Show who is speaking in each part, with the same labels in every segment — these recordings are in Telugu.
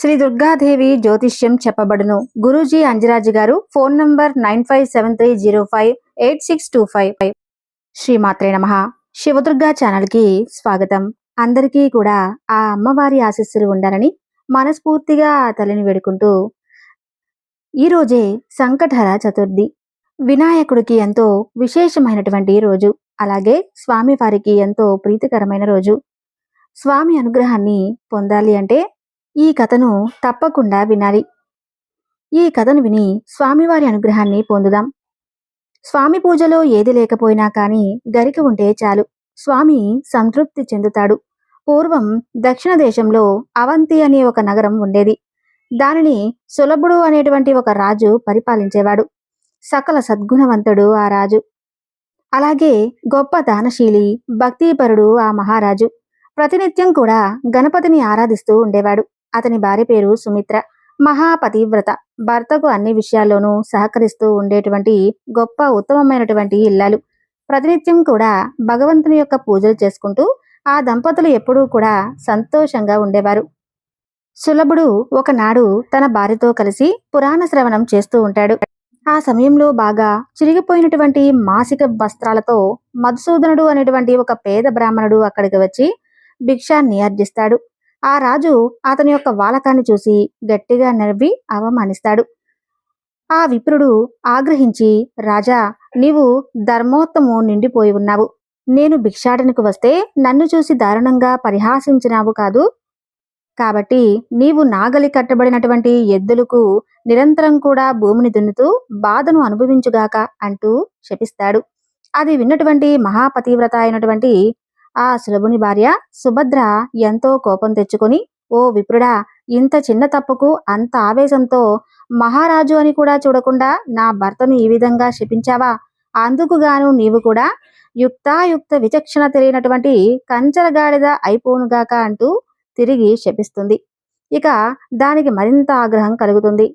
Speaker 1: శ్రీ దుర్గాదేవి జ్యోతిష్యం చెప్పబడును. గురూజీ అంజరాజు గారు phone number nine five seven three zero five eight six two five. Shri శ్రీమాత్రే నమ. శివదుర్గా ఛానల్కి స్వాగతం. అందరికీ కూడా ఆ అమ్మవారి ఆశీస్సులు ఉండాలని మనస్ఫూర్తిగా ఆ తల్లిని వేడుకుంటూ ఈరోజే సంకటహర చతుర్థి. వినాయకుడికి ఎంతో విశేషమైనటువంటి రోజు. అలాగే స్వామివారికి ఎంతో ప్రీతికరమైన రోజు. స్వామి అనుగ్రహాన్ని పొందాలి అంటే ఈ కథను తప్పకుండా వినాలి. ఈ కథను విని స్వామివారి అనుగ్రహాన్ని పొందుదాం. స్వామి పూజలో ఏది లేకపోయినా కానీ గరిక ఉంటే చాలు. స్వామి సంతృప్తి చెందుతాడు. పూర్వం దక్షిణ దేశంలో అవంతి అనే ఒక నగరం ఉండేది. దానిని సులభుడు అనేటువంటి ఒక రాజు పరిపాలించేవాడు. సకల సద్గుణవంతుడు ఆ రాజు. అలాగే గొప్ప దానశీలి భక్తిపరుడు ఆ మహారాజు. ప్రతినిత్యం కూడా గణపతిని ఆరాధిస్తూ ఉండేవాడు. అతని భార్య పేరు సుమిత్ర. మహాపతివ్రత. భర్తకు అన్ని విషయాల్లోనూ సహకరిస్తూ ఉండేటువంటి గొప్ప ఉత్తమమైనటువంటి ఇల్లాలు. ప్రతినిత్యం కూడా భగవంతుని యొక్క పూజలు చేసుకుంటూ ఆ దంపతులు ఎప్పుడూ కూడా సంతోషంగా ఉండేవారు. సులభుడు ఒకనాడు తన భార్యతో కలిసి పురాణ శ్రవణం చేస్తూ ఉంటాడు. ఆ సమయంలో బాగా చిరిగిపోయినటువంటి మాసిక వస్త్రాలతో మధుసూదనుడు అనేటువంటి ఒక పేద బ్రాహ్మణుడు అక్కడికి వచ్చి భిక్షాన్ని అర్జిస్తాడు. ఆ రాజు అతని యొక్క వాలకాన్ని చూసి గట్టిగా నవ్వి అవమానిస్తాడు. ఆ విప్రుడు ఆగ్రహించి రాజా నీవు ధర్మోత్తము నిండిపోయి ఉన్నావు. నేను భిక్షాటనకు వస్తే నన్ను చూసి దారుణంగా పరిహాసించినావు కాదు. కాబట్టి నీవు నాగలి కట్టబడినటువంటి ఎద్దులకు నిరంతరం కూడా భూమిని దున్నుతూ బాధను అనుభవించుగాక అంటూ శపిస్తాడు. అది విన్నటువంటి మహాపతివ్రత అయినటువంటి ఆ సులభుని భార్య సుభద్ర ఎంతో కోపం తెచ్చుకొని ఓ విప్రుడా ఇంత చిన్న తప్పుకు అంత ఆవేశంతో మహారాజు అని కూడా చూడకుండా నా భర్తను ఈ విధంగా శపించావా? అందుకుగాను నీవు కూడా యుక్తాయుక్త విచక్షణ తెలియనటువంటి కంచరగాడిద అయిపోనుగాక అంటూ తిరిగి శపిస్తుంది. ఇక దానికి మరింత ఆగ్రహం కలుగుతుంది.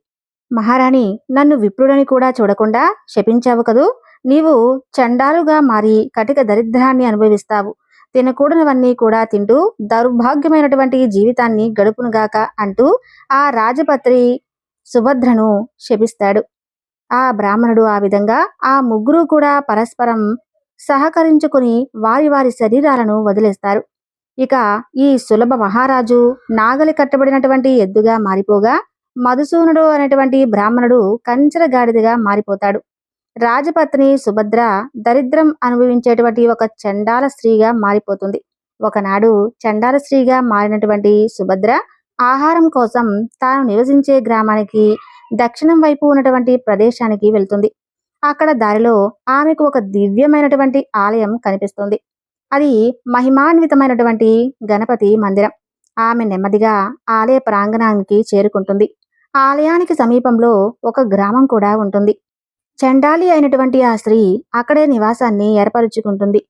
Speaker 1: మహారాణి నన్ను విప్రుడని కూడా చూడకుండా శపించావు కదూ? నీవు చండాలుగా మారి కటిక దరిద్రాన్ని అనుభవిస్తావు. తినకూడనివన్నీ కూడా తింటూ దౌర్భాగ్యమైనటువంటి జీవితాన్ని గడుపునుగాక అంటూ ఆ రాజపత్రి సుభద్రను శపిస్తాడు. ఆ బ్రాహ్మణుడు ఆ విధంగా ఆ ముగ్గురు కూడా పరస్పరం సహకరించుకుని వారి వారి శరీరాలను వదిలేస్తారు. ఇక ఈ సులభ మహారాజు నాగలి కట్టబడినటువంటి ఎద్దుగా మారిపోగా మధుసూనుడు అనేటువంటి బ్రాహ్మణుడు కంచర గాడిదగా మారిపోతాడు. రాజపత్ని సుభద్ర దరిద్రం అనుభవించేటువంటి ఒక చండాల స్త్రీగా మారిపోతుంది. ఒకనాడు చండాల స్త్రీగా మారినటువంటి సుభద్ర ఆహారం కోసం తాను నివసించే గ్రామానికి దక్షిణం వైపు ఉన్నటువంటి ప్రదేశానికి వెళ్తుంది. అక్కడ దారిలో ఆమెకు ఒక దివ్యమైనటువంటి ఆలయం కనిపిస్తుంది. అది మహిమాన్వితమైనటువంటి గణపతి మందిరం. ఆమె నెమ్మదిగా ఆలయ ప్రాంగణానికి చేరుకుంటుంది. ఆలయానికి సమీపంలో ఒక గ్రామం కూడా ఉంటుంది. చండాలి అయినటువంటి ఆ స్త్రీ అక్కడే నివాసాన్ని ఏర్పరుచుకుంటుంది.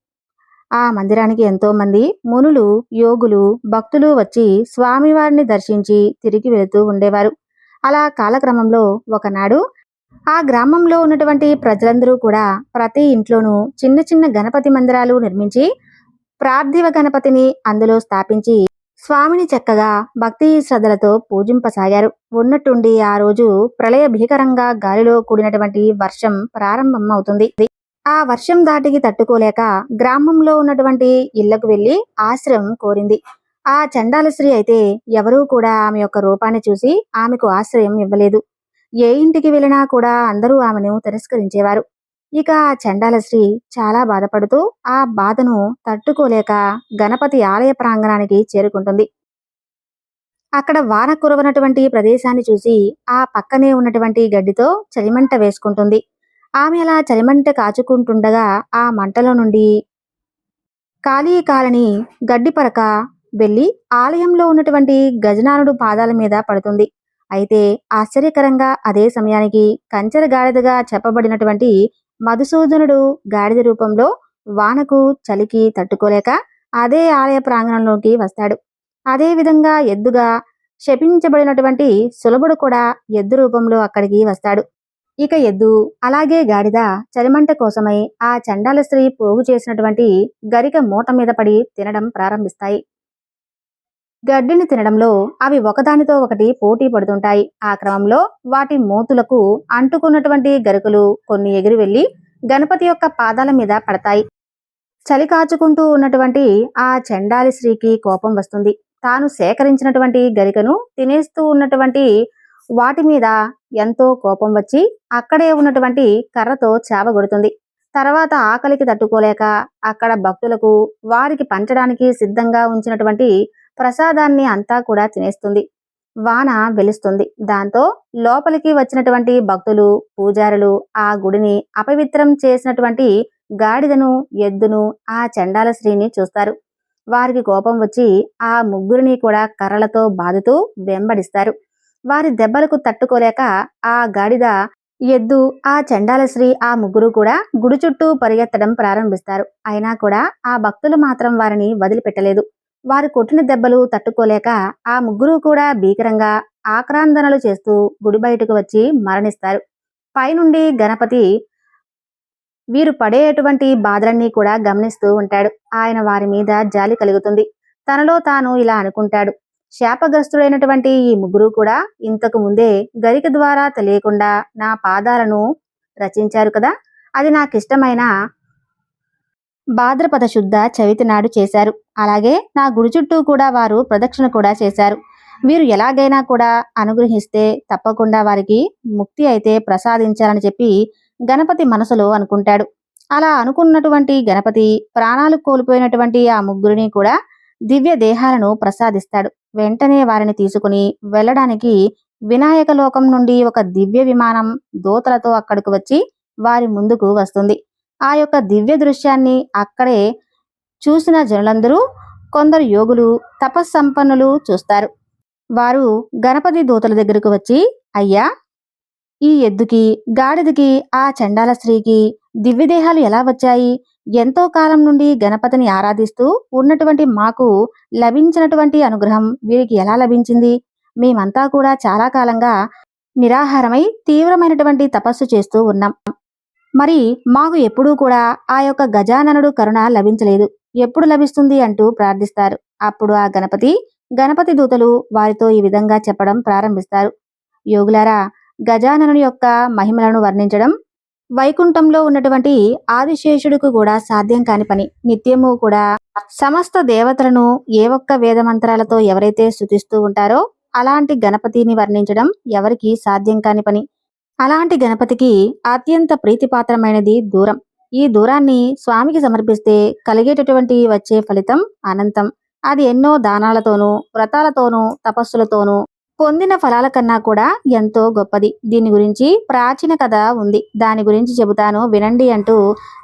Speaker 1: ఆ మందిరానికి ఎంతో మంది మునులు యోగులు భక్తులు వచ్చి స్వామివారిని దర్శించి తిరిగి వెళుతూ ఉండేవారు. అలా కాలక్రమంలో ఒకనాడు ఆ గ్రామంలో ఉన్నటువంటి ప్రజలందరూ కూడా ప్రతి ఇంట్లోనూ చిన్న చిన్న గణపతి మందిరాలు నిర్మించి ప్రార్థివ గణపతిని అందులో స్థాపించి స్వామిని చక్కగా భక్తి శ్రద్ధలతో పూజింపసాగారు. ఉన్నట్టుండి ఆ రోజు ప్రళయ భీకరంగా గాలిలో కూడినటువంటి వర్షం ప్రారంభం అవుతుంది ఆ వర్షం దాటికి తట్టుకోలేక గ్రామంలో ఉన్నటువంటి ఇళ్ళకు వెళ్ళి ఆశ్రయం కోరింది. ఆ చండాల స్త్రీ అయితే ఎవరూ కూడా ఆమె యొక్క రూపాన్ని చూసి ఆమెకు ఆశ్రయం ఇవ్వలేదు. ఏ ఇంటికి వెళ్ళినా కూడా అందరూ ఆమెను తిరస్కరించేవారు. ఇక ఆ చాలా బాధపడుతూ ఆ బాధను తట్టుకోలేక గణపతి ఆలయ ప్రాంగణానికి చేరుకుంటుంది. అక్కడ వాన కురవనటువంటి ప్రదేశాన్ని చూసి ఆ పక్కనే ఉన్నటువంటి గడ్డితో చలిమంట వేసుకుంటుంది. ఆమె అలా చలిమంట కాచుకుంటుండగా ఆ మంటలో నుండి ఖాళీ కాలని గడ్డి పరక వెళ్ళి ఆలయంలో ఉన్నటువంటి గజనానుడు పాదాల మీద పడుతుంది. అయితే ఆశ్చర్యకరంగా అదే సమయానికి కంచెర గాడిదగా చెప్పబడినటువంటి మధుసూదనుడు గాడిద రూపంలో వానకు చలికి తట్టుకోలేక అదే ఆలయ ప్రాంగణంలోకి వస్తాడు. అదే విధంగా ఎద్దుగా శపించబడినటువంటి సులభుడు కూడా ఎద్దు రూపంలో అక్కడికి వస్తాడు. ఇక ఎద్దు అలాగే గాడిద చలిమంట కోసమై ఆ చండాల స్త్రీ పోగు చేసినటువంటి గరిక మూట మీద పడి తినడం ప్రారంభిస్తాయి. గడ్డిని తినడంలో అవి ఒకదానితో ఒకటి పోటీ పడుతుంటాయి. ఆ క్రమంలో వాటి మూతులకు అంటుకున్నటువంటి గరుకులు కొన్ని ఎగిరి వెళ్ళి గణపతి యొక్క పాదాల మీద పడతాయి. చలి కాచుకుంటూ ఉన్నటువంటి ఆ చెండాలి స్త్రీకి కోపం వస్తుంది. తాను సేకరించినటువంటి గరికను తినేస్తూ ఉన్నటువంటి వాటి మీద ఎంతో కోపం వచ్చి అక్కడే ఉన్నటువంటి కర్రతో చావగొడుతుంది తర్వాత ఆకలికి తట్టుకోలేక అక్కడ భక్తులకు వారికి పంచడానికి సిద్ధంగా ఉంచినటువంటి ప్రసాదాన్ని అంతా కూడా తినేస్తుంది. వాన వెలుస్తుంది. దాంతో లోపలికి వచ్చినటువంటి భక్తులు పూజారులు ఆ గుడిని అపవిత్రం చేసినటువంటి గాడిదను ఎద్దును ఆ చండాల స్త్రీని చూస్తారు. వారికి కోపం వచ్చి ఆ ముగ్గురిని కూడా కర్రలతో బాదుతూ వెంబడిస్తారు. వారి దెబ్బలకు తట్టుకోలేక ఆ గాడిద ఎద్దు ఆ చండాలశ్రీ ఆ ముగ్గురు కూడా గుడి చుట్టూ పరిగెత్తడం ప్రారంభిస్తారు. అయినా కూడా ఆ భక్తులు మాత్రం వారిని వదిలిపెట్టలేదు. వారు కొట్టిన దెబ్బలు తట్టుకోలేక ఆ ముగ్గురు కూడా భీకరంగా ఆక్రాందనలు చేస్తూ గుడి బయటకు వచ్చి మరణిస్తారు. పైనుండి గణపతి వీరు పడేటువంటి బాధలన్నీ కూడా గమనిస్తూ ఉంటాడు. ఆయన వారి మీద జాలి కలుగుతుంది. తనలో తాను ఇలా అనుకుంటాడు. శాపగ్రస్తుడైనటువంటి ఈ ముగ్గురు కూడా ఇంతకు ముందే గరిక ద్వారా తెలియకుండా నా పాదాలను రచించారు కదా? అది నాకిష్టమైన భాద్రపద శుద్ధ చవితి నాడు చేశారు. అలాగే నా గుడి చుట్టూ కూడా వారు ప్రదక్షిణ కూడా చేశారు. వీరు ఎలాగైనా కూడా అనుగ్రహిస్తే తప్పకుండా వారికి ముక్తి అయితే ప్రసాదించాలని చెప్పి గణపతి మనసులో అనుకుంటాడు. అలా అనుకున్నటువంటి గణపతి ప్రాణాలు కోల్పోయినటువంటి ఆ ముగ్గురిని కూడా దివ్య దేహాలను ప్రసాదిస్తాడు. వెంటనే వారిని తీసుకుని వెళ్ళడానికి వినాయక లోకం నుండి ఒక దివ్య విమానం దూతలతో అక్కడికి వచ్చి వారి ముందుకు వస్తుంది. ఆ యొక్క దివ్య దృశ్యాన్ని అక్కడే చూసిన జనులందరూ కొందరు యోగులు తపస్సంపన్నులు చూస్తారు. వారు గణపతి దూతల దగ్గరకు వచ్చి అయ్యా ఈ ఎద్దుకి గాడిదకి ఆ చండాల స్త్రీకి దివ్యదేహాలు ఎలా వచ్చాయి? ఎంతో కాలం నుండి గణపతిని ఆరాధిస్తూ ఉన్నటువంటి మాకు లభించినటువంటి అనుగ్రహం వీరికి ఎలా లభించింది? మేమంతా కూడా చాలా కాలంగా నిరాహారమై తీవ్రమైనటువంటి తపస్సు చేస్తూ ఉన్నాం. మరి మాకు ఎప్పుడూ కూడా ఆ యొక్క గజాననుడు కరుణ లభించలేదు. ఎప్పుడు లభిస్తుంది అంటూ ప్రార్థిస్తారు. అప్పుడు ఆ గణపతి గణపతి దూతలు వారితో ఈ విధంగా చెప్పడం ప్రారంభిస్తారు. యోగులారా గజాననుని యొక్క మహిమలను వర్ణించడం వైకుంఠంలో ఉన్నటువంటి ఆదిశేషుడికి కూడా సాధ్యం కాని పని. నిత్యము కూడా సమస్త దేవతలను ఏ ఒక్క వేదమంత్రాలతో ఎవరైతే స్థుతిస్తూ ఉంటారో అలాంటి గణపతిని వర్ణించడం ఎవరికి సాధ్యం కాని పని. అలాంటి గణపతికి అత్యంత ప్రీతిపాత్రమైనది దూరం. ఈ దూరాన్ని స్వామికి సమర్పిస్తే కలిగేటటువంటి వచ్చే ఫలితం అనంతం. అది ఎన్నో దానాలతోనూ వ్రతాలతోనూ తపస్సులతోనూ పొందిన ఫలాల కన్నా కూడా ఎంతో గొప్పది. దీని గురించి ప్రాచీన కథ ఉంది. దాని గురించి చెబుతాను వినండి అంటూ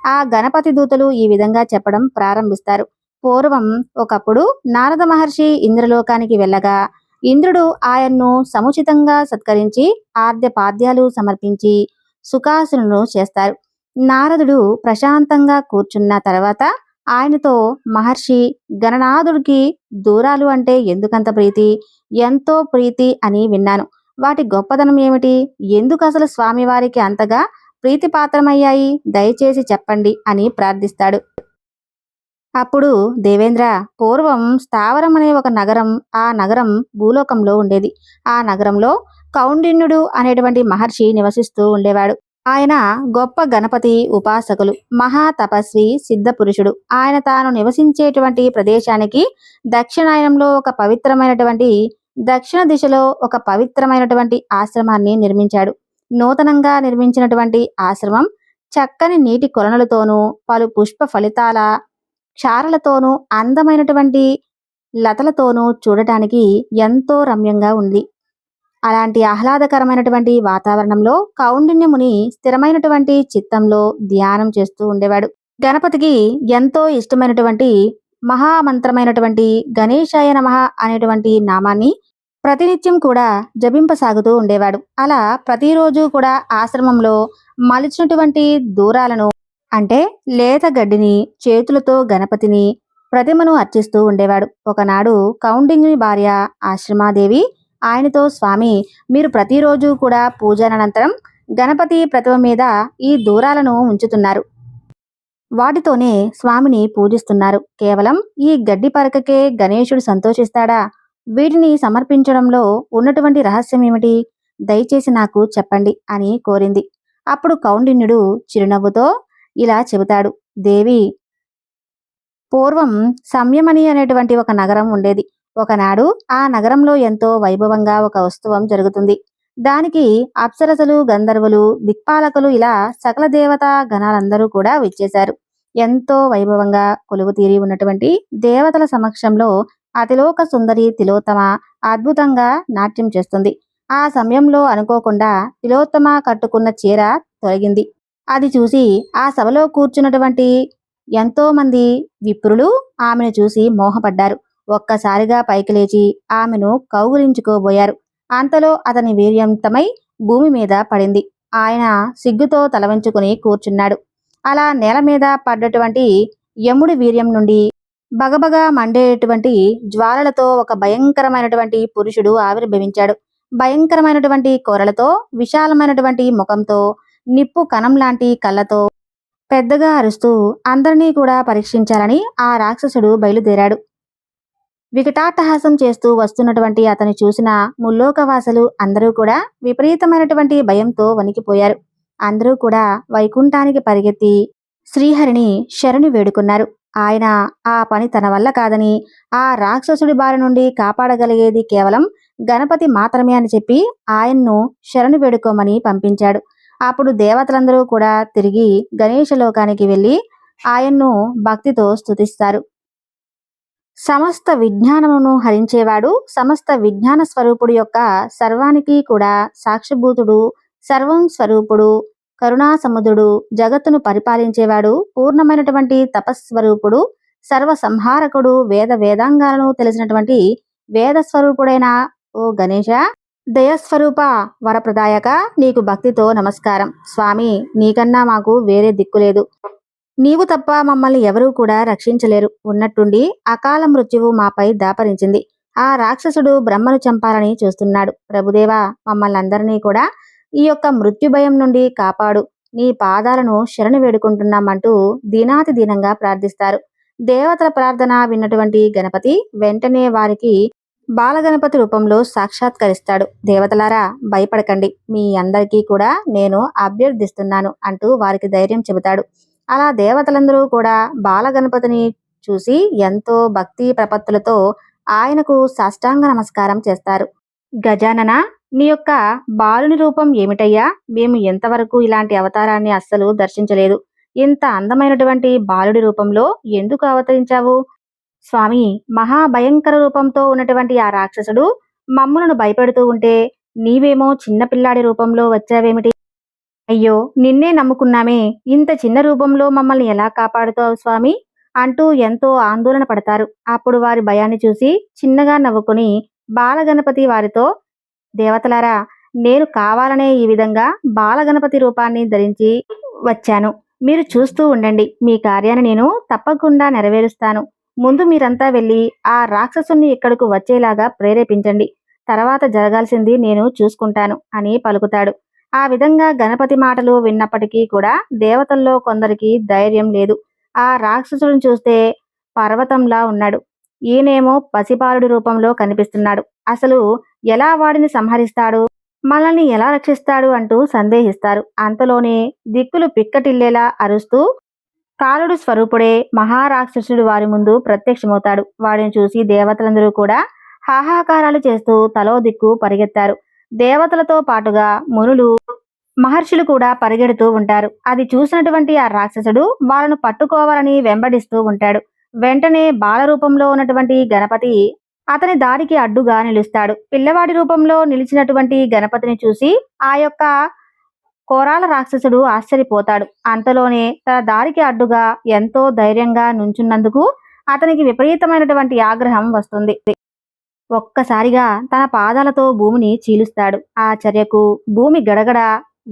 Speaker 1: ఆ గణపతి దూతలు ఈ విధంగా చెప్పడం ప్రారంభిస్తారు. పూర్వం ఒకప్పుడు నారద మహర్షి ఇంద్రలోకానికి వెళ్ళగా ఇంద్రుడు ఆయన్ను సముచితంగా సత్కరించి ఆద్య పాద్యాలు సమర్పించి సుఖాసులను చేస్తారు. నారదుడు ప్రశాంతంగా కూర్చున్న తర్వాత ఆయనతో మహర్షి గణనాథుడికి దూరాలు అంటే ఎందుకంత ప్రీతి? ఎంతో ప్రీతి అని విన్నాను. వాటి గొప్పదనం ఏమిటి? ఎందుకు అసలు స్వామివారికి అంతగా ప్రీతిపాత్రమయ్యాయి? దయచేసి చెప్పండి అని ప్రార్థిస్తాడు. అప్పుడు దేవేంద్ర పూర్వం స్థావరం అనే ఒక నగరం ఆ నగరం భూలోకంలో ఉండేది. ఆ నగరంలో కౌండిన్యుడు అనేటువంటి మహర్షి నివసిస్తూ ఉండేవాడు. ఆయన గొప్ప గణపతి ఉపాసకులు మహా తపస్వి సిద్ధ పురుషుడు. ఆయన తాను నివసించేటువంటి ప్రదేశానికి దక్షిణాయనంలో ఒక పవిత్రమైనటువంటి దక్షిణ దిశలో ఒక పవిత్రమైనటువంటి ఆశ్రమాన్ని నిర్మించాడు. నూతనంగా నిర్మించినటువంటి ఆశ్రమం చక్కని నీటి కొలనులతోనూ పలు పుష్ప ఫలితాల క్షారలతోనూ అందమైనటువంటి లతలతోనూ చూడటానికి ఎంతో రమ్యంగా ఉంది. అలాంటి ఆహ్లాదకరమైనటువంటి వాతావరణంలో కౌండిన్యముని స్థిరమైనటువంటి చిత్తంలో ధ్యానం చేస్తూ ఉండేవాడు. గణపతికి ఎంతో ఇష్టమైనటువంటి మహామంత్రమైనటువంటి గణేశాయ నమ అనేటువంటి నామాన్ని ప్రతినిత్యం కూడా జపింపసాగుతూ ఉండేవాడు. అలా ప్రతిరోజు కూడా ఆశ్రమంలో మలిచినటువంటి దూరాలను అంటే లేత గడ్డిని చేతులతో గణపతిని ప్రతిమను అర్చిస్తూ ఉండేవాడు. ఒకనాడు కౌండిన్యుని భార్య ఆశ్రమాదేవి ఆయనతో స్వామి మీరు ప్రతిరోజు కూడా పూజానంతరం గణపతి ప్రతిమ మీద ఈ దూరాలను ఉంచుతున్నారు. వాటితోనే స్వామిని పూజిస్తున్నారు. కేవలం ఈ గడ్డి పరకకే గణేశుడు సంతోషిస్తాడా? వీటిని సమర్పించడంలో ఉన్నటువంటి రహస్యం ఏమిటి? దయచేసి నాకు చెప్పండి అని కోరింది. అప్పుడు కౌండిన్యుడు చిరునవ్వుతో ఇలా చెబుతాడు. దేవి పూర్వం సంయమని అనేటువంటి ఒక నగరం ఉండేది. ఒకనాడు ఆ నగరంలో ఎంతో వైభవంగా ఒక ఉత్సవం జరుగుతుంది. దానికి అప్సరసలు గంధర్వులు దిక్పాలకులు ఇలా సకల దేవతా గణాలందరూ కూడా విచ్చేశారు. ఎంతో వైభవంగా కొలువు తీరి ఉన్నటువంటి దేవతల సమక్షంలో అతిలోక సుందరి తిలోత్తమ అద్భుతంగా నాట్యం చేస్తుంది. ఆ సమయంలో అనుకోకుండా తిలోత్తమ కట్టుకున్న చీర తొలగింది. అది చూసి ఆ సభలో కూర్చున్నటువంటి ఎంతో మంది విప్రులు ఆమెను చూసి మోహపడ్డారు. ఒక్కసారిగా పైకి లేచి ఆమెను కౌగులించుకోబోయారు. అంతలో అతని వీర్యంతమై భూమి మీద పడింది. ఆయన సిగ్గుతో తలవంచుకుని కూర్చున్నాడు. అలా నేల మీద పడ్డటువంటి యముడి వీర్యం నుండి బగబగా మండేటువంటి జ్వాలలతో ఒక భయంకరమైనటువంటి పురుషుడు ఆవిర్భవించాడు. భయంకరమైనటువంటి కొరలతో విశాలమైనటువంటి ముఖంతో నిప్పు కణం లాంటి కళ్ళతో పెద్దగా అరుస్తూ అందరినీ కూడా పరీక్షించాలని ఆ రాక్షసుడు బయలుదేరాడు. వికటాట్టహాసం చేస్తూ వస్తున్నటువంటి అతను చూసిన ముల్లోకవాసులు అందరూ కూడా విపరీతమైనటువంటి భయంతో వణికిపోయారు. అందరూ కూడా వైకుంఠానికి పరిగెత్తి శ్రీహరిని శరణి వేడుకున్నారు. ఆయన ఆ పని తన వల్ల కాదని ఆ రాక్షసుడి బారి నుండి కాపాడగలిగేది కేవలం గణపతి మాత్రమే అని చెప్పి ఆయన్ను శరణు వేడుకోమని పంపించాడు. అప్పుడు దేవతలందరూ కూడా తిరిగి గణేష లోకానికి వెళ్ళి ఆయన్ను భక్తితో స్తుతిస్తారు. సమస్త విజ్ఞానమును హరించేవాడు సమస్త విజ్ఞాన స్వరూపుడు యొక్క సర్వానికి కూడా సాక్షిభూతుడు సర్వం స్వరూపుడు కరుణా సముద్రుడు జగత్తును పరిపాలించేవాడు పూర్ణమైనటువంటి తపస్వరూపుడు సర్వ సంహారకుడు వేద వేదాంగాలను తెలిసినటువంటి వేద స్వరూపుడైన ఓ గణేష దయస్వరూప వరప్రదాయక నీకు భక్తితో నమస్కారం. స్వామి నీకన్నా మాకు వేరే దిక్కులేదు నీవు తప్ప మమ్మల్ని ఎవరూ కూడా రక్షించలేరు. ఉన్నట్టుండి అకాల మృత్యువు మాపై దాపరించింది. ఆ రాక్షసుడు బ్రహ్మను చంపాలని చూస్తున్నాడు. ప్రభుదేవా మమ్మల్ని అందరినీ కూడా ఈ యొక్క మృత్యు భయం నుండి కాపాడు. నీ పాదాలను శరణు వేడుకుంటున్నామంటూ దీనాతి దీనంగా ప్రార్థిస్తారు. దేవతల ప్రార్థన విన్నటువంటి గణపతి వెంటనే వారికి బాలగణపతి రూపంలో సాక్షాత్కరిస్తాడు. దేవతలారా భయపడకండి. మీ అందరికీ కూడా నేను అభ్యర్థిస్తున్నాను అంటూ వారికి ధైర్యం చెబుతాడు. అలా దేవతలందరూ కూడా బాలగణపతిని చూసి ఎంతో భక్తి ప్రపత్తులతో ఆయనకు సాష్టాంగ నమస్కారం చేస్తారు. గజానన నీ యొక్క బాలుని రూపం ఏమిటయ్యా? మేము ఎంతవరకు ఇలాంటి అవతారాన్ని అస్సలు దర్శించలేదు. ఇంత అందమైనటువంటి బాలుడి రూపంలో ఎందుకు అవతరించావు? స్వామి మహాభయంకర రూపంతో ఉన్నటువంటి ఆ రాక్షసుడు మమ్ములను భయపెడుతూ ఉంటే నీవేమో చిన్నపిల్లాడి రూపంలో వచ్చావేమిటి? అయ్యో నిన్నే నమ్ముకున్నామే. ఇంత చిన్న రూపంలో మమ్మల్ని ఎలా కాపాడుతావు స్వామి? అంటూ ఎంతో ఆందోళన పడతారు. అప్పుడు వారి భయాన్ని చూసి చిన్నగా నవ్వుకుని బాలగణపతి వారితో దేవతలారా నేను కావాలనే ఈ విధంగా బాలగణపతి రూపాన్ని ధరించి వచ్చాను. మీరు చూస్తూ ఉండండి. మీ కార్యాన్ని నేను తప్పకుండా నెరవేరుస్తాను. ముందు మీరంతా వెళ్ళి ఆ రాక్షసుని ఇక్కడకు వచ్చేలాగా ప్రేరేపించండి. తర్వాత జరగాల్సింది నేను చూసుకుంటాను అని పలుకుతాడు. ఆ విధంగా గణపతి మాటలు విన్నప్పటికీ కూడా దేవతల్లో కొందరికి ధైర్యం లేదు. ఆ రాక్షసుడిని చూస్తే పర్వతంలా ఉన్నాడు. ఈయనేమో పసిపాలుడి రూపంలో కనిపిస్తున్నాడు. అసలు ఎలా వాడిని సంహరిస్తాడు? మనల్ని ఎలా రక్షిస్తాడు అంటూ సందేహిస్తారు. అంతలోనే దిక్కులు పిక్కటిల్లేలా అరుస్తూ కాలుడు స్వరూపుడే మహారాక్షసుడు వారి ముందు ప్రత్యక్షమవుతాడు. వాడిని చూసి దేవతలందరూ కూడా హాహాకారాలు చేస్తూ తలో దిక్కు పరిగెత్తారు. దేవతలతో పాటుగా మునులు మహర్షులు కూడా పరిగెడుతూ ఉంటారు. అది చూసినటువంటి ఆ రాక్షసుడు వాళ్ళను పట్టుకోవాలని వెంబడిస్తూ ఉంటాడు. వెంటనే బాల రూపంలో ఉన్నటువంటి గణపతి అతని దారికి అడ్డుగా నిలుస్తాడు. పిల్లవాడి రూపంలో నిలిచినటువంటి గణపతిని చూసి ఆ యొక్క కోరాల రాక్షసుడు ఆశ్చర్యపోతాడు. అంతలోనే తన దారికి అడ్డుగా ఎంతో ధైర్యంగా నుంచున్నందుకు అతనికి విపరీతమైనటువంటి ఆగ్రహం వస్తుంది. ఒక్కసారిగా తన పాదాలతో భూమిని చీలుస్తాడు. ఆ చర్యకు భూమి గడగడ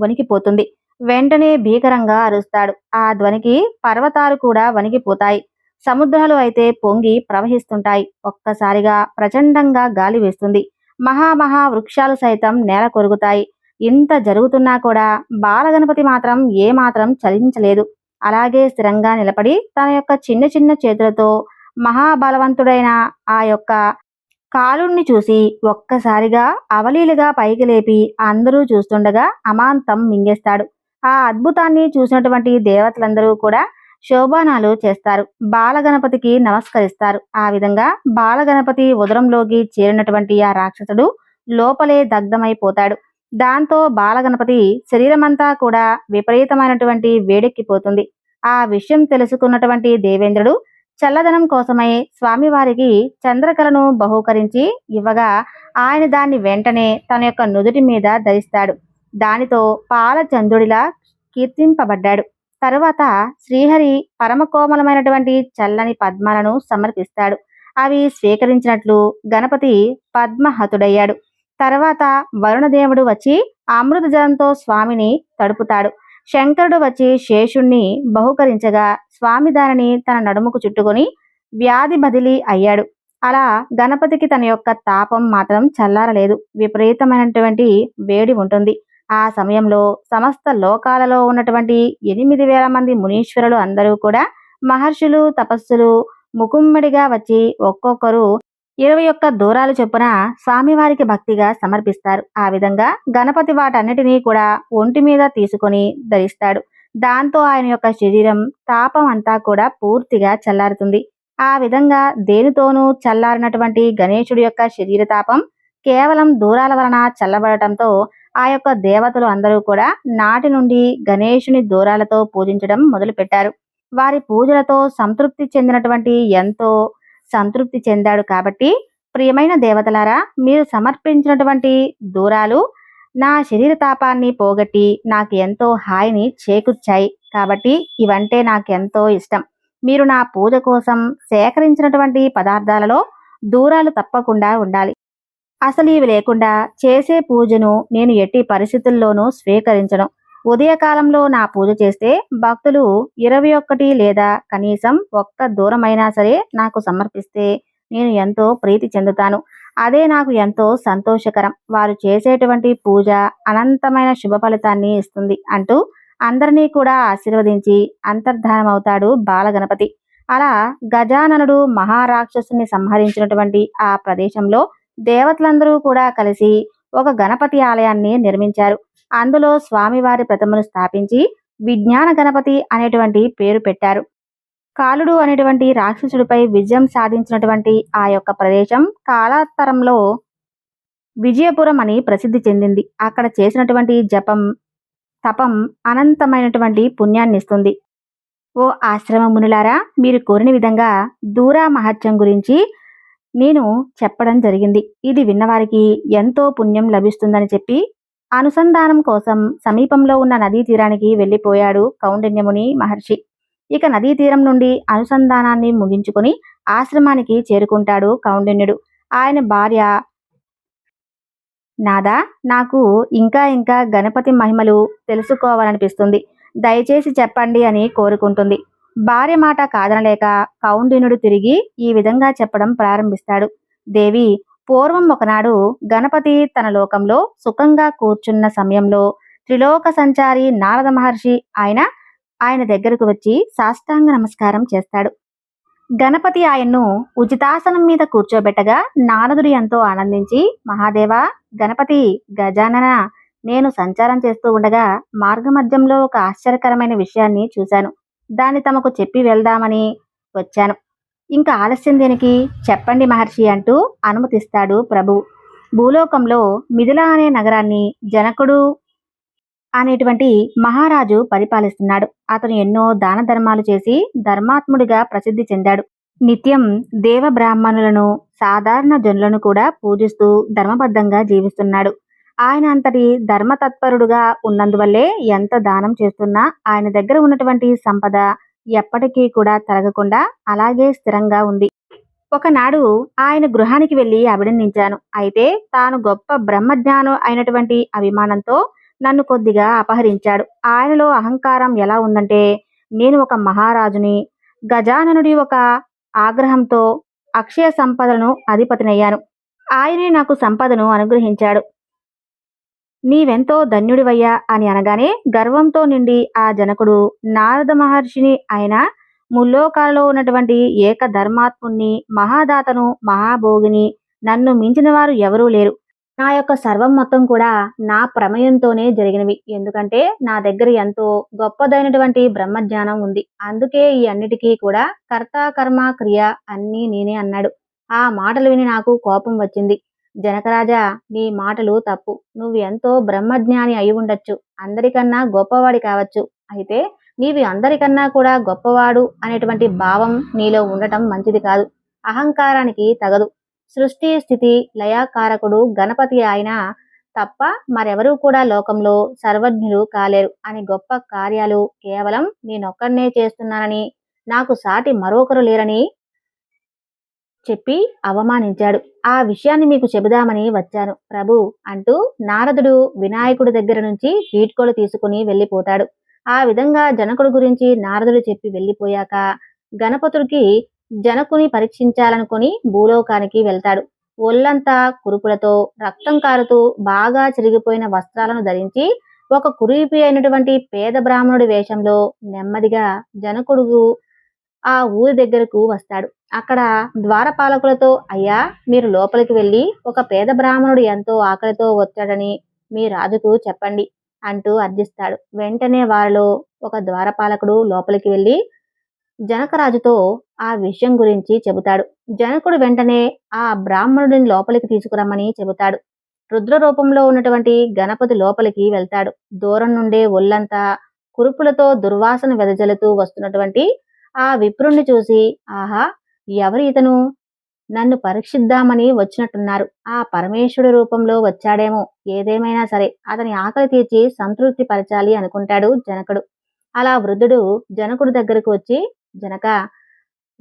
Speaker 1: వణికిపోతుంది. వెంటనే భీకరంగా అరుస్తాడు. ఆ ధ్వనికి పర్వతాలు కూడా వణికిపోతాయి. సముద్రాలు అయితే పొంగి ప్రవహిస్తుంటాయి. ఒక్కసారిగా ప్రచండంగా గాలి వేస్తుంది. మహామహా వృక్షాలు సైతం నేల కొరుగుతాయి ఇంత జరుగుతున్నా కూడా బాలగణపతి మాత్రం ఏమాత్రం చలించలేదు. అలాగే స్థిరంగా నిలబడి తన యొక్క చిన్న చిన్న చేతులతో మహాబలవంతుడైన ఆ యొక్క కాలుణ్ణి చూసి ఒక్కసారిగా అవలీలుగా పైకి లేపి అందరూ చూస్తుండగా అమాంతం మింగేస్తాడు. ఆ అద్భుతాన్ని చూసినటువంటి దేవతలందరూ కూడా శోభానాలు చేస్తారు. బాలగణపతికి నమస్కరిస్తారు. ఆ విధంగా బాలగణపతి ఉదరంలోకి చేరినటువంటి ఆ రాక్షసుడు లోపలే దగ్ధమైపోతాడు. దాంతో బాలగణపతి శరీరమంతా కూడా విపరీతమైనటువంటి వేడెక్కిపోతుంది. ఆ విషయం తెలుసుకున్నటువంటి దేవేంద్రుడు చల్లదనం కోసమై స్వామివారికి చంద్రకళను బహూకరించి ఇవ్వగా ఆయన దాన్ని వెంటనే తన యొక్క నుదుటి మీద ధరిస్తాడు. దానితో పాలచంద్రుడిలా కీర్తింపబడ్డాడు. తరువాత శ్రీహరి పరమ కోమలమైనటువంటి చల్లని పద్మాలను సమర్పిస్తాడు. అవి స్వీకరించినట్లు గణపతి పద్మహతుడయ్యాడు. తర్వాత వరుణదేవుడు వచ్చి అమృత జలంతో స్వామిని తడుపుతాడు. శంకరుడు వచ్చి శేషుణ్ణి బహుకరించగా స్వామి దానిని తన నడుముకు చుట్టుకొని వ్యాధి బదిలీ అయ్యాడు. అలా గణపతికి తన యొక్క తాపం మాత్రం చల్లారలేదు. విపరీతమైనటువంటి వేడి ఉంటుంది. ఆ సమయంలో సమస్త లోకాలలో ఉన్నటువంటి ఎనిమిది వేల మంది మునీశ్వరులు అందరూ కూడా మహర్షులు తపస్సులు ముకుమ్మడిగా వచ్చి ఒక్కొక్కరు ఇరవై ఒక్క దూరాలు చొప్పున స్వామివారికి భక్తిగా సమర్పిస్తారు. ఆ విధంగా గణపతి వాటన్నిటినీ కూడా ఒంటి మీద తీసుకొని ధరిస్తాడు. దాంతో ఆయన యొక్క శరీరం తాపం అంతా కూడా పూర్తిగా చల్లారుతుంది. ఆ విధంగా దేనితోనూ చల్లారినటువంటి గణేశుడి యొక్క శరీర తాపం కేవలం దూరాల వలన చల్లబడటంతో ఆ యొక్క దేవతలు అందరూ కూడా నాటి నుండి గణేశుని దూరాలతో పూజించడం మొదలుపెట్టారు. వారి పూజలతో సంతృప్తి చెందినటువంటి ఎంతో సంతృప్తి చెందాడు కాబట్టి ప్రియమైన దేవతలారా మీరు సమర్పించినటువంటి దూరాలు నా శరీర తాపాన్ని పోగొట్టి నాకు ఎంతో హాయిని చేకూర్చాయి కాబట్టి ఇవంటే నాకెంతో ఇష్టం. మీరు నా పూజ కోసం సేకరించినటువంటి పదార్థాలలో దూరాలు తప్పకుండా ఉండాలి. అసలు ఇవి లేకుండా చేసే పూజను నేను ఎట్టి పరిస్థితుల్లోనూ స్వీకరించను. ఉదయకాలంలో నా పూజ చేస్తే భక్తులు ఇరవై ఒక్కటి లేదా కనీసం ఒక్క దూరమైనా సరే నాకు సమర్పిస్తే నేను ఎంతో ప్రీతి చెందుతాను. అదే నాకు ఎంతో సంతోషకరం. వారు చేసేటువంటి పూజ అనంతమైన శుభ ఫలితాన్ని ఇస్తుంది అంటూ అందరినీ కూడా ఆశీర్వదించి అంతర్ధానమవుతాడు బాలగణపతి. అలా గజాననుడు మహారాక్షసుని సంహరించినటువంటి ఆ ప్రదేశంలో దేవతలందరూ కూడా కలిసి ఒక గణపతి ఆలయాన్ని నిర్మించారు. అందులో స్వామివారి ప్రతిమను స్థాపించి విజ్ఞాన గణపతి అనేటువంటి పేరు పెట్టారు. కాలుడు అనేటువంటి రాక్షసుడిపై విజయం సాధించినటువంటి ఆ యొక్క ప్రదేశం కాలాంతరంలో విజయపురం అని ప్రసిద్ధి చెందింది. అక్కడ చేసినటువంటి జపం తపం అనంతమైనటువంటి పుణ్యాన్ని ఇస్తుంది. ఓ ఆశ్రమ మునులారా మీరు కోరిన విధంగా దూరా మహత్యం గురించి నేను చెప్పడం జరిగింది. ఇది విన్నవారికి ఎంతో పుణ్యం లభిస్తుందని చెప్పి అనుసంధానం కోసం సమీపంలో ఉన్న నదీ తీరానికి వెళ్ళిపోయాడు కౌండిన్యముని మహర్షి. ఇక నదీ తీరం నుండి అనుసంధానాన్ని ముగించుకొని ఆశ్రమానికి చేరుకుంటాడు కౌండిన్యుడు. ఆయన భార్య నాదా నాకు ఇంకా ఇంకా గణపతి మహిమలు తెలుసుకోవాలనిపిస్తుంది. దయచేసి చెప్పండి అని కోరుకుంటుంది. భార్య మాట కాదనలేక కౌండినుడు తిరిగి ఈ విధంగా చెప్పడం ప్రారంభిస్తాడు. దేవి పూర్వం ఒకనాడు గణపతి తన లోకంలో సుఖంగా కూర్చున్న సమయంలో త్రిలోక సంచారి నారద మహర్షి ఆయన ఆయన దగ్గరకు వచ్చి సాష్టాంగ నమస్కారం చేస్తాడు. గణపతి ఆయన్ను ఉచితాసనం మీద కూర్చోబెట్టగా నారదుడు ఎంతో ఆనందించి మహాదేవా గణపతి గజానన నేను సంచారం చేస్తూ ఉండగా మార్గమధ్యంలో ఒక ఆశ్చర్యకరమైన విషయాన్ని చూశాను. దాన్ని తమకు చెప్పి వెళ్దామని వచ్చాను. ఇంకా ఆలస్యం దేనికి? చెప్పండి మహర్షి అంటూ అనుమతిస్తాడు ప్రభు. భూలోకంలో మిథిల అనే నగరాన్ని జనకుడు అనేటువంటి మహారాజు పరిపాలిస్తున్నాడు. అతను ఎన్నో దాన ధర్మాలు చేసి ధర్మాత్ముడిగా ప్రసిద్ధి చెందాడు. నిత్యం దేవ బ్రాహ్మణులను సాధారణ జనులను కూడా పూజిస్తూ ధర్మబద్ధంగా జీవిస్తున్నాడు. ఆయన అంతటి ధర్మతత్పరుడుగా ఉన్నందువల్లే ఎంత దానం చేస్తున్నా ఆయన దగ్గర ఉన్నటువంటి సంపద ఎప్పటికీ కూడా తరగకుండా అలాగే స్థిరంగా ఉంది. ఒకనాడు ఆయన గృహానికి వెళ్ళి అభినందించాను. అయితే తాను గొప్ప బ్రహ్మజ్ఞానం అయినటువంటి అభిమానంతో నన్ను కొద్దిగా అపహరించాడు. ఆయనలో అహంకారం ఎలా ఉందంటే నేను ఒక మహారాజుని గజాననుడి ఒక ఆగ్రహంతో అక్షయ సంపదను అధిపతినయ్యాను. ఆయనే నాకు సంపదను అనుగ్రహించాడు. నీవెంతో ధన్యుడివయ్యా అని అనగానే గర్వంతో నిండి ఆ జనకుడు నారద మహర్షిని ఆయన ముల్లోకాలలో ఉన్నటువంటి ఏక ధర్మాత్ముణ్ణి మహాదాతను మహాభోగిని నన్ను మించిన వారు ఎవరూ లేరు. నా యొక్క సర్వం మొత్తం కూడా నా ప్రమేయంతోనే జరిగినవి. ఎందుకంటే నా దగ్గర ఎంతో గొప్పదైనటువంటి బ్రహ్మజ్ఞానం ఉంది. అందుకే ఈ అన్నిటికీ కూడా కర్త కర్మ క్రియ అన్నీ నేనే అన్నాడు. ఆ మాటలు విని నాకు కోపం వచ్చింది. జనకరాజా నీ మాటలు తప్పు. నువ్వు ఎంతో బ్రహ్మజ్ఞాని అయి ఉండొచ్చు. అందరికన్నా గొప్పవాడి కావచ్చు. అయితే నీవి అందరికన్నా కూడా గొప్పవాడు అనేటువంటి భావం నీలో ఉండటం మంచిది కాదు. అహంకారానికి తగదు. సృష్టి స్థితి లయాకారకుడు గణపతి ఆయన తప్ప మరెవరూ కూడా లోకంలో సర్వజ్ఞులు కాలేరు. అని గొప్ప కార్యాలు కేవలం నేనొక్కడనే చేస్తున్నానని నాకు సాటి మరొకరు లేరని చెప్పి అవమానించాడు. ఆ విషయాన్ని మీకు చెబుదామని వచ్చాను. ప్రభు అంటూ నారదుడు వినాయకుడి దగ్గర నుంచి వీడ్కోలు తీసుకుని వెళ్ళిపోతాడు. ఆ విధంగా జనకుడు గురించి నారదుడు చెప్పి వెళ్ళిపోయాక గణపతుడికి జనకుని పరీక్షించాలనుకుని భూలోకానికి వెళ్తాడు. ఒళ్ళంతా కురుపులతో రక్తం కారుతూ బాగా చిరిగిపోయిన వస్త్రాలను ధరించి ఒక కురీపి అయినటువంటి పేద బ్రాహ్మణుడి వేషంలో నెమ్మదిగా జనకుడు ఆ ఊరి దగ్గరకు వస్తాడు. అక్కడ ద్వారపాలకులతో అయ్యా మీరు లోపలికి వెళ్ళి ఒక పేద బ్రాహ్మణుడు ఎంతో ఆకలితో వచ్చాడని మీ రాజుకు చెప్పండి అంటూ అర్థిస్తాడు వెంటనే వారిలో ఒక ద్వారపాలకుడు లోపలికి వెళ్ళి జనకరాజుతో ఆ విషయం గురించి చెబుతాడు. జనకుడు వెంటనే ఆ బ్రాహ్మణుడిని లోపలికి తీసుకురమ్మని చెబుతాడు. రుద్ర రూపంలో ఉన్నటువంటి గణపతి లోపలికి వెళ్తాడు. దూరం నుండే ఒళ్ళంతా కురుపులతో దుర్వాసన వెదజల్లుతూ వస్తున్నటువంటి ఆ విప్రుణ్ణి చూసి ఆహా ఎవరు ఇతను? నన్ను పరీక్షిద్దామని వచ్చినట్టున్నారు. ఆ పరమేశ్వరుడు రూపంలో వచ్చాడేమో. ఏదేమైనా సరే అతని ఆకలి తీర్చి సంతృప్తి పరచాలి అనుకుంటాడు జనకుడు. అలా వృద్ధుడు జనకుడు దగ్గరకు వచ్చి జనక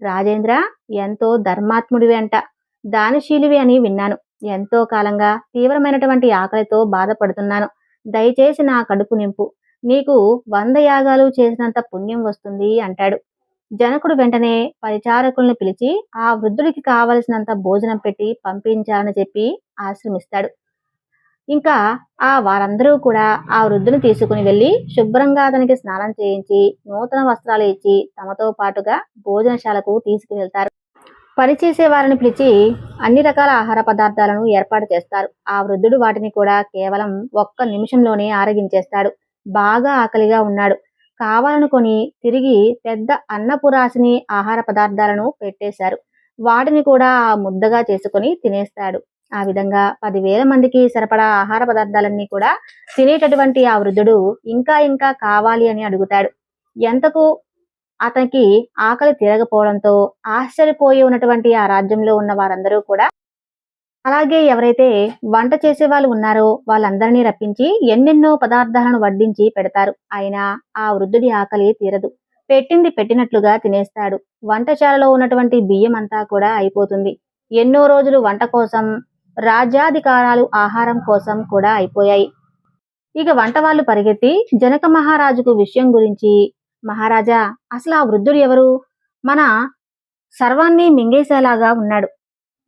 Speaker 1: రాజేంద్ర ఎంతో ధర్మాత్ముడివి అంట. దానశీలివి అని విన్నాను. ఎంతో కాలంగా తీవ్రమైనటువంటి ఆకలితో బాధపడుతున్నాను. దయచేసి నా కడుపు నింపు. నీకు వంద యాగాలు చేసినంత పుణ్యం వస్తుంది అంటాడు. జనకుడు వెంటనే పరిచారకులను పిలిచి ఆ వృద్ధుడికి కావలసినంత భోజనం పెట్టి పంపించాలని చెప్పి ఆశ్రమిస్తాడు. ఇంకా ఆ వారందరూ కూడా ఆ వృద్ధుని తీసుకుని వెళ్ళి శుభ్రంగా అతనికి స్నానం చేయించి నూతన వస్త్రాలు ఇచ్చి తమతో పాటుగా భోజనశాలకు తీసుకువెళ్తారు పనిచేసే వారిని పిలిచి అన్ని రకాల ఆహార పదార్థాలను ఏర్పాటు చేస్తారు. ఆ వృద్ధుడు వాటిని కూడా కేవలం ఒక్క నిమిషంలోనే ఆరగించేస్తాడు. బాగా ఆకలిగా ఉన్నాడు. కావాలనుకొని తిరిగి పెద్ద అన్నపురాశిని ఆహార పదార్థాలను పెట్టేశారు. వాటిని కూడా ఆ ముద్దగా చేసుకొని తినేస్తాడు. ఆ విధంగా పదివేల మందికి సరిపడా ఆహార పదార్థాలన్నీ కూడా తినేటటువంటి ఆ వృద్ధుడు ఇంకా ఇంకా కావాలి అని అడుగుతాడు. ఎంతకు అతనికి ఆకలి తీరకపోవడంతో ఆశ్చర్యపోయి ఉన్నటువంటి ఆ రాజ్యంలో ఉన్న వారందరూ కూడా అలాగే ఎవరైతే వంట చేసే వాళ్ళు ఉన్నారో వాళ్ళందరినీ రప్పించి ఎన్నెన్నో పదార్థాలను వడ్డించి పెడతారు. అయినా ఆ వృద్ధుడి ఆకలి తీరదు. పెట్టింది పెట్టినట్లుగా తినేస్తాడు. వంటశాలలో ఉన్నటువంటి బియ్యం అంతా కూడా అయిపోతుంది. ఎన్నో రోజులు వంట కోసం రాజ్యాధికారాలు ఆహారం కోసం కూడా అయిపోయాయి. ఇక వంట వాళ్ళు పరిగెత్తి జనక మహారాజుకు విషయం గురించి మహారాజా అసలు ఆ వృద్ధుడు ఎవరు? మన సర్వాన్ని మింగేసేలాగా ఉన్నాడు.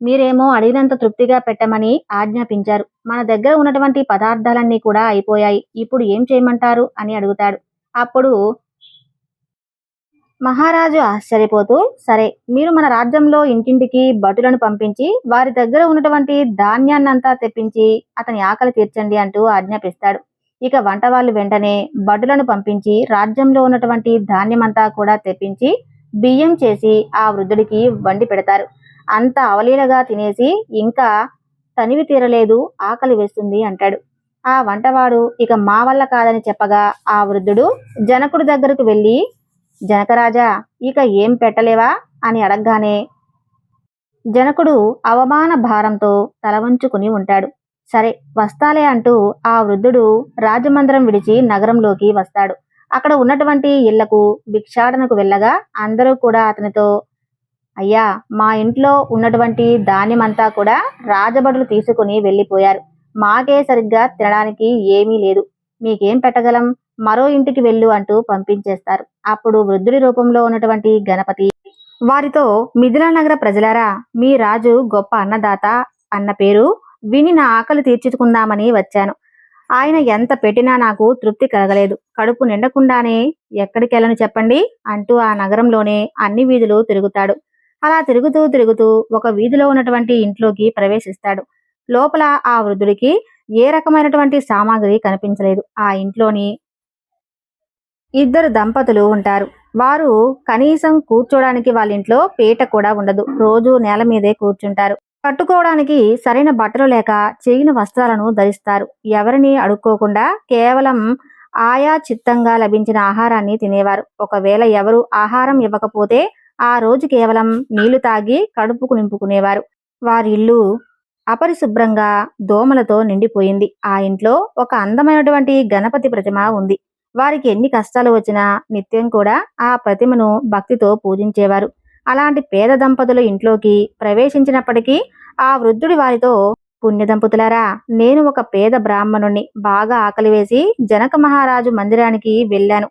Speaker 1: మీరేమో అడిగినంత తృప్తిగా పెట్టమని ఆజ్ఞాపించారు. మన దగ్గర ఉన్నటువంటి పదార్థాలన్నీ కూడా అయిపోయాయి. ఇప్పుడు ఏం చేయమంటారు? అని అడుగుతాడు. అప్పుడు మహారాజు ఆశ్చర్యపోతూ సరే మీరు మన రాజ్యంలో ఇంటింటికి భటులను పంపించి వారి దగ్గర ఉన్నటువంటి ధాన్యాన్నంతా తెప్పించి అతని ఆకలి తీర్చండి అంటూ ఆజ్ఞాపిస్తాడు. ఇక వంట వాళ్ళు వెంటనే భటులను పంపించి రాజ్యంలో ఉన్నటువంటి ధాన్యమంతా కూడా తెప్పించి బియ్యం చేసి ఆ వృద్ధుడికి వండి పెడతారు. అంత అవలీలగా తినేసి ఇంకా తనివి తీరలేదు ఆకలి వేస్తుంది అంటాడు. ఆ వంటవాడు ఇక మా వల్ల కాదని చెప్పగా ఆ వృద్ధుడు జనకుడి దగ్గరకు వెళ్ళి జనకరాజా ఇక ఏం పెట్టలేవా? అని అడగగానే జనకుడు అవమాన భారంతో తల వంచుకుని ఉంటాడు. సరే వస్తాలే అంటూ ఆ వృద్ధుడు రాజమందిరం విడిచి నగరంలోకి వస్తాడు. అక్కడ ఉన్నటువంటి ఇళ్ళకు భిక్షాటనకు వెళ్ళగా అందరూ కూడా అతనితో అయ్యా మా ఇంట్లో ఉన్నటువంటి ధాన్యమంతా కూడా రాజభటులు తీసుకుని వెళ్ళిపోయారు. మాకే సరిగ్గా తినడానికి ఏమీ లేదు. మీకేం పెట్టగలం? మరో ఇంటికి వెళ్ళు అంటూ పంపించేస్తారు. అప్పుడు వృద్ధుడి రూపంలో ఉన్నటువంటి గణపతి వారితో మిథిలా నగర ప్రజలారా మీ రాజు గొప్ప అన్నదాత అన్న పేరు విని నా ఆకలి తీర్చుకుందామని వచ్చాను. ఆయన ఎంత పెట్టినా నాకు తృప్తి కలగలేదు. కడుపు నిండకుండానే ఎక్కడికెళ్ళను చెప్పండి అంటూ ఆ నగరంలోనే అన్ని వీధులు తిరుగుతాడు. అలా తిరుగుతూ తిరుగుతూ ఒక వీధిలో ఉన్నటువంటి ఇంట్లోకి ప్రవేశిస్తాడు. లోపల ఆ వృద్ధుడికి ఏ రకమైనటువంటి సామాగ్రి కనిపించలేదు. ఆ ఇంట్లోని ఇద్దరు దంపతులు ఉంటారు. వారు కనీసం కూర్చోడానికి వాళ్ళ ఇంట్లో పీట కూడా ఉండదు. రోజు నేల మీదే కూర్చుంటారు. కట్టుకోవడానికి సరైన బట్టలు లేక చేయిన వస్త్రాలను ధరిస్తారు. ఎవరిని అడుక్కోకుండా కేవలం ఆయా చిత్తంగా లభించిన ఆహారాన్ని తినేవారు. ఒకవేళ ఎవరు ఆహారం ఇవ్వకపోతే ఆ రోజు కేవలం నీళ్ళు తాగి కడుపుకు నింపుకునేవారు. వారి ఇల్లు అపరిశుభ్రంగా దోమలతో నిండిపోయింది. ఆ ఇంట్లో ఒక అందమైనటువంటి గణపతి ప్రతిమ ఉంది. వారికి ఎన్ని కష్టాలు వచ్చినా నిత్యం కూడా ఆ ప్రతిమను భక్తితో పూజించేవారు. అలాంటి పేద దంపతుల ఇంట్లోకి ప్రవేశించినప్పటికీ ఆ వృద్ధుడి వారితో పుణ్య దంపతులారా నేను ఒక పేద బ్రాహ్మణుణ్ణి. బాగా ఆకలి వేసి జనక మహారాజు మందిరానికి వెళ్ళాను.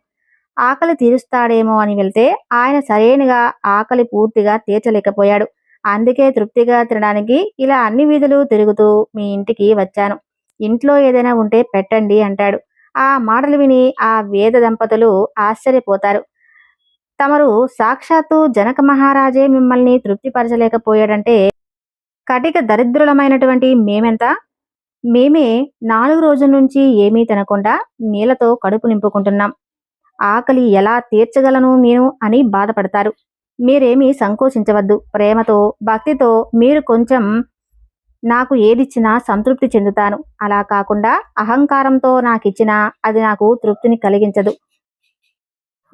Speaker 1: ఆకలి తీరుస్తాడేమో అని వెళ్తే ఆయన సరైనగా ఆకలి పూర్తిగా తీర్చలేకపోయాడు. అందుకే తృప్తిగా తినడానికి ఇలా అన్ని వీధులు తిరుగుతూ మీ ఇంటికి వచ్చాను. ఇంట్లో ఏదైనా ఉంటే పెట్టండి అంటాడు. ఆ మాటలు విని ఆ వేద దంపతులు ఆశ్చర్యపోతారు. తమరు సాక్షాత్తు జనక మహారాజే మిమ్మల్ని తృప్తిపరచలేకపోయాడంటే కటిక దరిద్రులమైనటువంటి మేమెంత? మేమే నాలుగు రోజుల నుంచి ఏమీ తినకుండా నీళ్ళతో కడుపు నింపుకుంటున్నాం. ఆకలి ఎలా తీర్చగలను నేను అని బాధపడతారు. మీరేమీ సంకోచించవద్దు. ప్రేమతో భక్తితో మీరు కొంచెం నాకు ఏదిచ్చినా సంతృప్తి చెందుతాను. అలా కాకుండా అహంకారంతో నాకు ఇచ్చినా అది నాకు తృప్తిని కలిగించదు.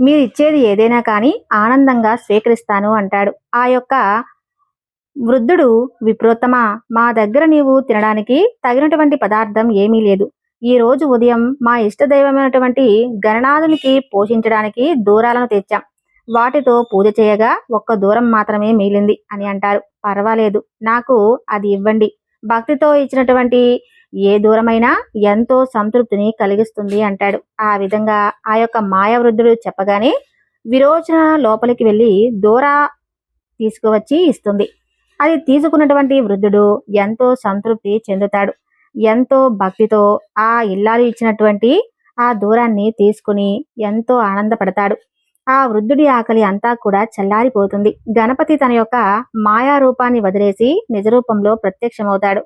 Speaker 1: మీరు ఇచ్చేది ఏదైనా కానీ ఆనందంగా స్వీకరిస్తాను అంటాడు. ఆ యొక్క వృద్ధుడు విప్రోత్తమ మా దగ్గర నీవు తినడానికి తగినటువంటి పదార్థం ఏమీ లేదు. ఈ రోజు ఉదయం మా ఇష్టదైవమైనటువంటి గణనాథునికి పోషించడానికి దూరాలను తెచ్చాం. వాటితో పూజ చేయగా ఒక్క దూరం మాత్రమే మిగిలింది అని అంటారు. పర్వాలేదు నాకు అది ఇవ్వండి. భక్తితో ఇచ్చినటువంటి ఏ దూరమైనా ఎంతో సంతృప్తిని కలిగిస్తుంది అంటాడు. ఆ విధంగా ఆ యొక్క మాయావృద్ధుడు చెప్పగానే విరోచన లోపలికి వెళ్ళి దూర తీసుకువచ్చి ఇస్తుంది. అది తీసుకున్నటువంటి వృద్ధుడు ఎంతో సంతృప్తి చెందుతాడు. ఎంతో భక్తితో ఆ ఇల్లాలు ఇచ్చినటువంటి ఆ దూరాన్ని తీసుకుని ఎంతో ఆనందపడతాడు. ఆ వృద్ధుడి ఆకలి అంతా కూడా చల్లారిపోతుంది. గణపతి తన యొక్క మాయా రూపాన్ని వదిలేసి నిజ రూపంలో ప్రత్యక్షమవుతాడు.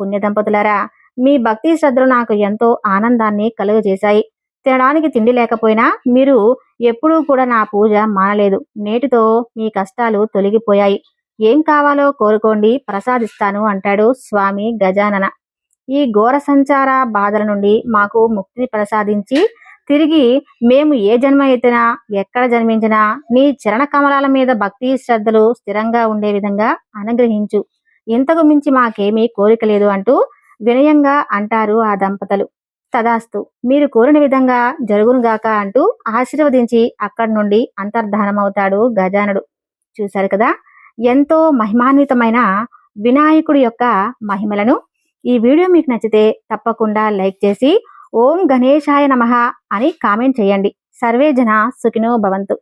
Speaker 1: పుణ్య దంపతులారా మీ భక్తి శ్రద్ధలు నాకు ఎంతో ఆనందాన్ని కలుగజేశాయి. తినడానికి తిండి లేకపోయినా మీరు ఎప్పుడూ కూడా నా పూజ మానలేదు. నేటితో మీ కష్టాలు తొలగిపోయాయి. ఏం కావాలో కోరుకోండి ప్రసాదిస్తాను అంటాడు స్వామి గజానన. ఈ ఘోర సంచార బాధల నుండి మాకు ముక్తిని ప్రసాదించి తిరిగి మేము ఏ జన్మ అయితేనా ఎక్కడ జన్మించినా నీ చరణ కమలాల మీద భక్తి శ్రద్ధలు స్థిరంగా ఉండే విధంగా అనుగ్రహించు. ఇంతకు మించి మాకేమీ కోరిక లేదు అంటూ వినయంగా అంటారు ఆ దంపతులు. తదాస్తు మీరు కోరిన విధంగా జరుగునుగాక అంటూ ఆశీర్వదించి అక్కడి నుండి అంతర్ధానమవుతాడు గజానుడు. చూశారు కదా? ఎంతో మహిమాన్వితమైన వినాయకుడి యొక్క మహిమలను ఈ వీడియో మీకు నచ్చితే తప్పకుండా లైక్ చేసి ఓం గణేశాయ నమ అని కామెంట్ చేయండి. సర్వే జన సుఖినో భవంతు.